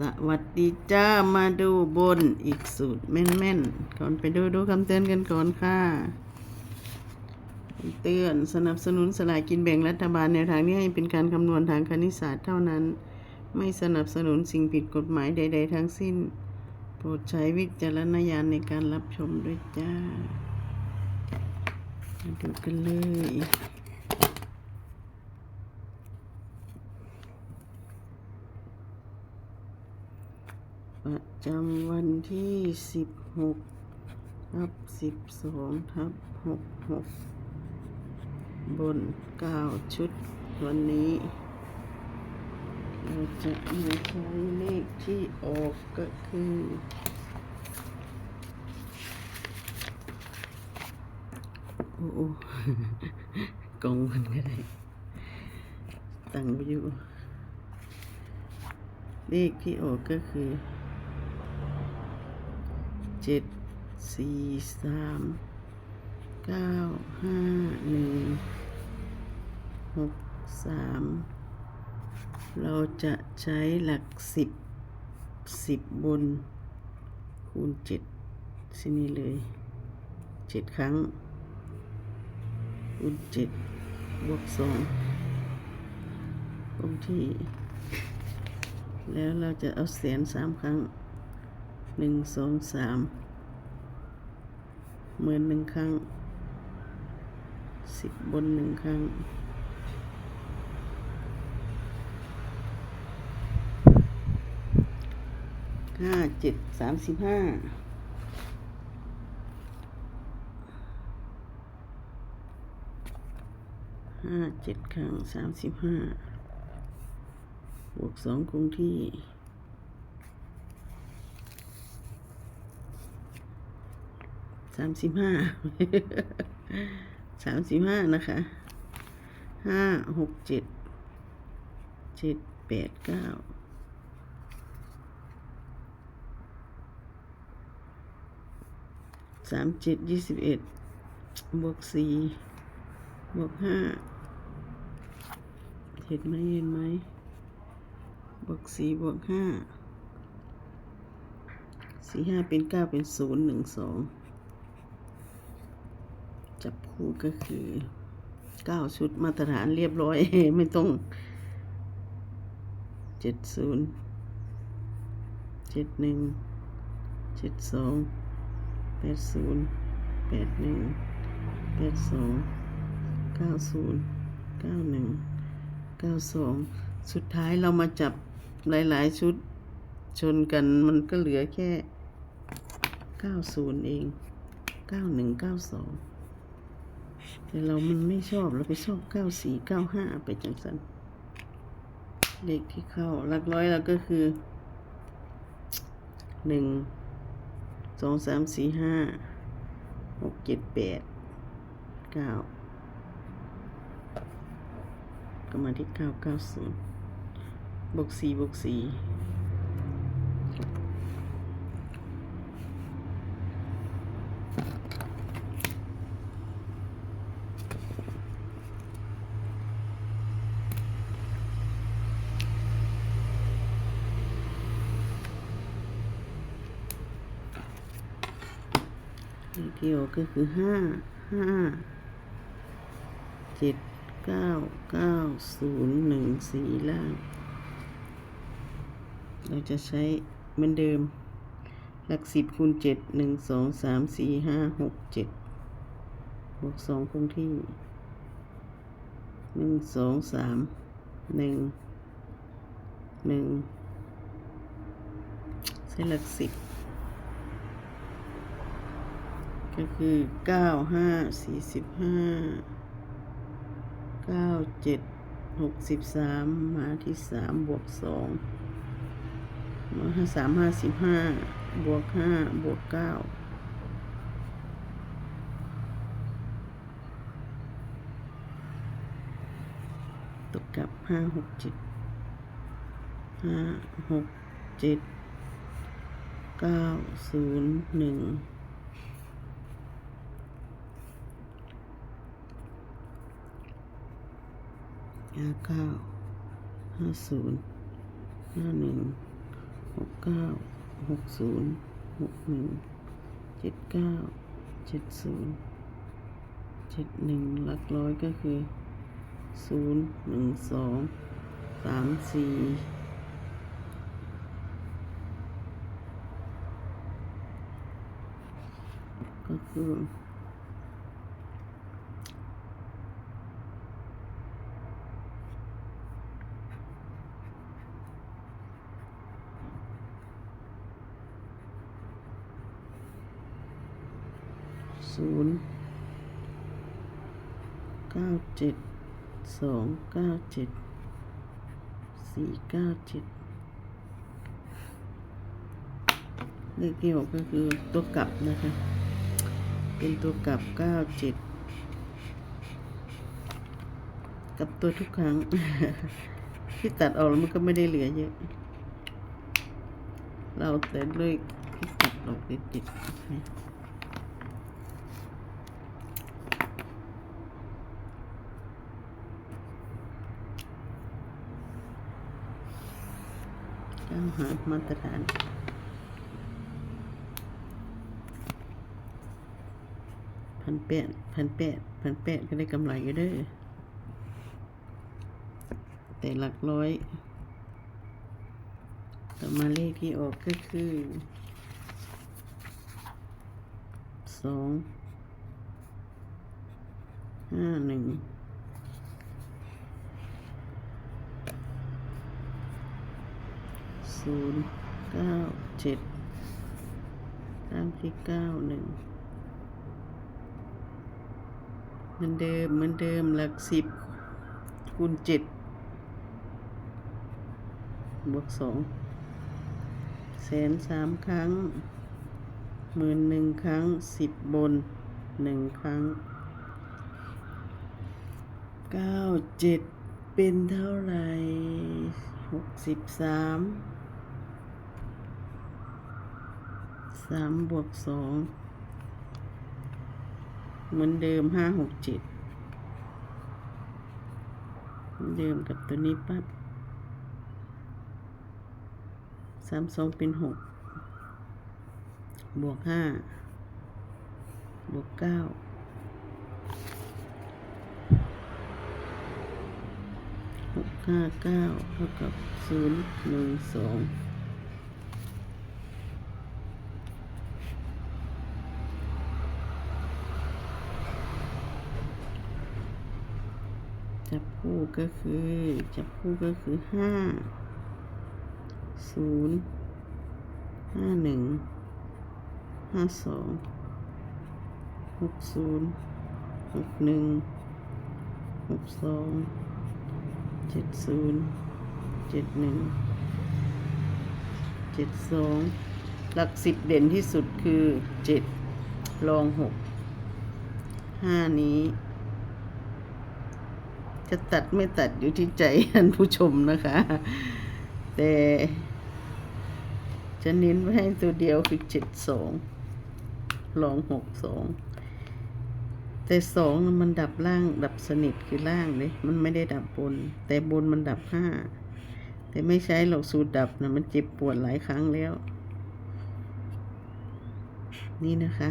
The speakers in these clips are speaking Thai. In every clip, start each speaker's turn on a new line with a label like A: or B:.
A: สวัสดีจ้ามาดูบนอีกสูตรแม่นๆ ก่อนไปดูดูคำเตือนกันก่อนค่ะ เตือนสนับสนุนสลากกินแบ่งรัฐบาลแนวทางนี้ให้เป็นการคำนวณทางคณิตศาสตร์เท่านั้น ไม่สนับสนุนสิ่งผิดกฎหมายใด ๆ ทั้งสิ้น โปรดใช้วิจารณญาณในการรับชมด้วยจ้า มาดูกันเลย ประจำวันที่สิบหกทับสิบสองทับหกหกบนเก้าชุดวันนี้ เราจะมาใช้เลขที่ออกก็คือโอ้โหกองมันก็ได้ตั้งไว้อยู่ เลขที่ออกก็คือ เจ็ดสี่สามเก้าห้าหนึ่งหกสามเราจะใช้หลักสิบสิบบน คูณเจ็ดสินี่เลยเจ็ดครั้ง คูณเจ็ดบวกสองคงที่ แล้วเราจะเอาเสียนสามครั้ง หนึ่งสองสามหมื่นหนึ่งครั้งสิบบนหนึ่งครั้งห้าเจ็ดสามสิบห้าห้าเจ็ดครั้งสามสิบห้าบวกสองคงที่ สามสิบห้าสามสิบห้านะคะห้าหกเจ็ดเจ็ดแปดเก้าสามเจ็ดยี่สิบเอ็ดบวกสี่บวกห้าเห็นไหมเห็นไหมบวกสี่บวกห้าสี่ห้าเป็นเก้าเป็นศูนย์หนึ่งสอง คู่ก็คือเก้าชุดมาตรฐานเรียบร้อย ไม่ต้องเจ็ดศูนย์เจ็ดหนึ่งเจ็ดสองแปดศูนย์แปดหนึ่งแปดสองเก้าศูนย์เก้าหนึ่งเก้าสองสุดท้ายเรามาจับหลาย ๆ ชุดชนกันมันก็เหลือแค่เก้าศูนย์เองเก้าหนึ่งเก้าสอง แต่เรามันไม่ชอบเราไปชอบเก้าสี่เก้าห้าไปจังสันเลขที่เข้าหลักร้อยเราก็คือหนึ่งสองสามสี่ห้าหกเจ็ดแปดเก้าก็มาที่เก้าเก้าศูนย์บวกสี่บวกสี่ ที่ออกก็คือห้าห้าเจ็ดเก้าเก้าศูนย์หนึ่งสี่ล่าง เราจะใช้เหมือนเดิม หลักสิบคูณเจ็ดหนึ่งสองสามสี่ห้าหกเจ็ดบวกสองคงที่หนึ่งสองสามหนึ่งหนึ่งใช้หลักสิบ ก็คือเก้าห้าสี่สิบห้าเก้าเจ็ดหกสิบสามมาที่สามบวกสองมาห้าสามห้าสิบห้าบวกห้าบวกเก้าตกกับห้าหกเจ็ดห้าหกเจ็ดเก้าศูนย์หนึ่ง ห้าเก้าห้าศูนย์ห้าหนึ่งหกเก้าหกศูนย์หกหนึ่งเจ็ดเก้าเจ็ดศูนย์เจ็ดหนึ่งหลักร้อยก็คือศูนย์หนึ่งสองสามสี่ก็คือ ศูนย์เก้าเจ็ดสองเก้าเจ็ดสี่เก้าเจ็ดเลขที่หกก็คือตัวกลับนะคะ เป็นตัวกลับเก้าเจ็ดกับตัวทุกครั้ง ที่ตัดออกแล้วมันก็ไม่ได้เหลือเยอะ เราแต่ด้วยที่ตัดออกติดๆ ก้าหามาตรฐานพันแปดพันแปดพันแปดก็ได้กำไรอยู่เด้อแต่หลักร้อย ต่อมาเลขที่ออกก็คือสองห้าหนึ่ง ศูนย์เก้าเจ็ดตามที่เก้าหนึ่งเหมือนเดิมเหมือนเดิมหลักสิบคูณเจ็ดบวกสองแสนสามครั้งหมื่นหนึ่งครั้งสิบบนหนึ่งครั้งเก้าเจ็ดเป็นเท่าไหร่หกสิบสามสามบวกสองเหมือนเดิมห้าหกเจ็ดเดิมกับตัวนี้ปั๊บสามสองเป็นหกบวกห้าบวกเก้าหกห้าเก้าเท่ากับศูนย์หนึ่งสอง จับคู่ก็คือ จับคู่ก็คือห้าศูนย์ห้าหนึ่งห้าสองหกศูนย์หกหนึ่งหกสองเจ็ดศูนย์เจ็ดหนึ่งเจ็ดสองหลักสิบเด่นที่สุดคือเจ็ดรองหกห้านี้ จะตัดไม่ตัดอยู่ที่ใจท่านผู้ชมนะคะ แต่จะเน้นไว้ให้ตัวเดียวคือเจ็ดสองรองหกสองแต่สองมันดับล่าง ดับสนิทคือล่างเลยมันไม่ได้ดับบน แต่บนมันดับห้าแต่ไม่ใช้หรอกสูตรดับนะมันเจ็บปวดหลายครั้งแล้ว นี่นะคะ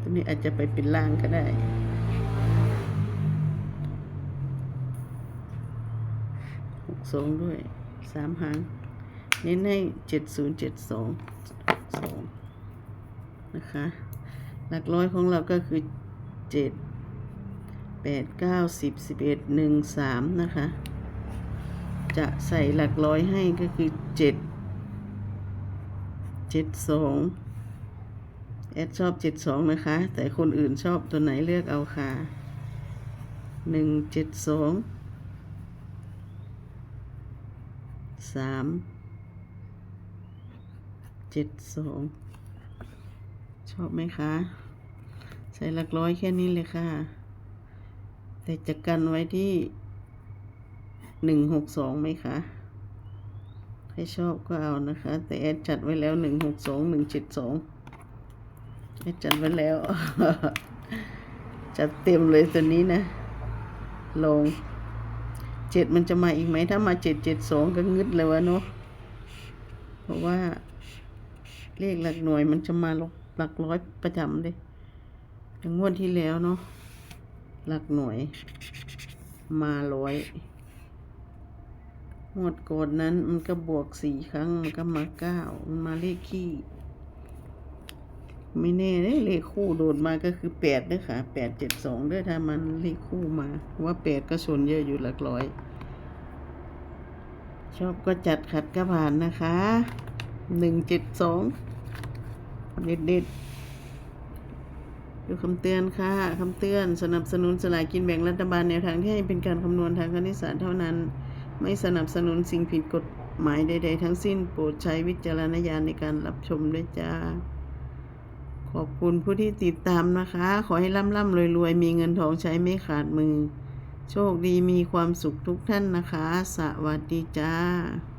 A: ตัวนี้อาจจะไปเป็นล่างก็ได้ หกสองด้วยสามหาง เน้นให้เจ็ดศูนย์เจ็ดสองสองนะคะ หลักร้อยของเราก็คือเจ็ดแปดเก้าสิบสิบเอ็ดหนึ่งสามนะคะ จะใส่หลักร้อยให้ก็คือเจ็ดเจ็ดสองแอดชอบเจ็ดสองนะคะ แต่คนอื่นชอบตัวไหนเลือกเอาค่ะหนึ่งเจ็ดสอง สามเจ็ดสองชอบไหมคะ ใส่หลักร้อยแค่นี้เลยค่ะ แต่จะกันไว้ที่หนึ่งหกสองไหมคะใครชอบก็เอานะคะ แต่แอดจัดไว้แล้วหนึ่งหกสองหนึ่งเจ็ดสองแอดจัดไว้แล้ว จัดเต็มเลยตัวนี้นะ ลง เจ็ดมันจะมาอีกไหมถ้ามาเจ็ดเจ็ดสองก็งึดเลยวะเนาะเพราะว่า เลขหลักหน่วยมันจะมาหลักหลักร้อยประจำเลยอย่างงวดที่แล้วเนาะหลักหน่วย มาร้อยงวดก่อนนั้นมันก็บวกสี่ครั้งมันก็มาเก้ามันมาเลขขี้ ไม่แน่เลยเลขคู่โดดมาก็คือแปดเด้อค่ะแปดเจ็ดสองด้อถ้ามันเลขคู่มา ว่าแปดก็ชนเยอะอยู่หลักร้อย ชอบก็จัดขัดก็ผ่านนะคะหนึ่งเจ็ดสองเด็ดเด็ดดูคำเตือนค่ะคำเตือนสนับสนุนสลากกินแบ่งรัฐบาลแนวทางที่ให้เป็นการคำนวณทางคณิตศาสตร์เท่านั้น ไม่สนับสนุนสิ่งผิดกฎหมายใด ๆ ทั้งสิ้นโปรดใช้วิจารณญาณในการรับชมด้วยจ้า ขอบคุณผู้ที่ติดตามนะคะ ขอให้ร่ำร่ำรวยรวยๆมีเงินทองใช้ไม่ขาดมือ โชคดีมีความสุขทุกท่านนะคะ สวัสดีจ้า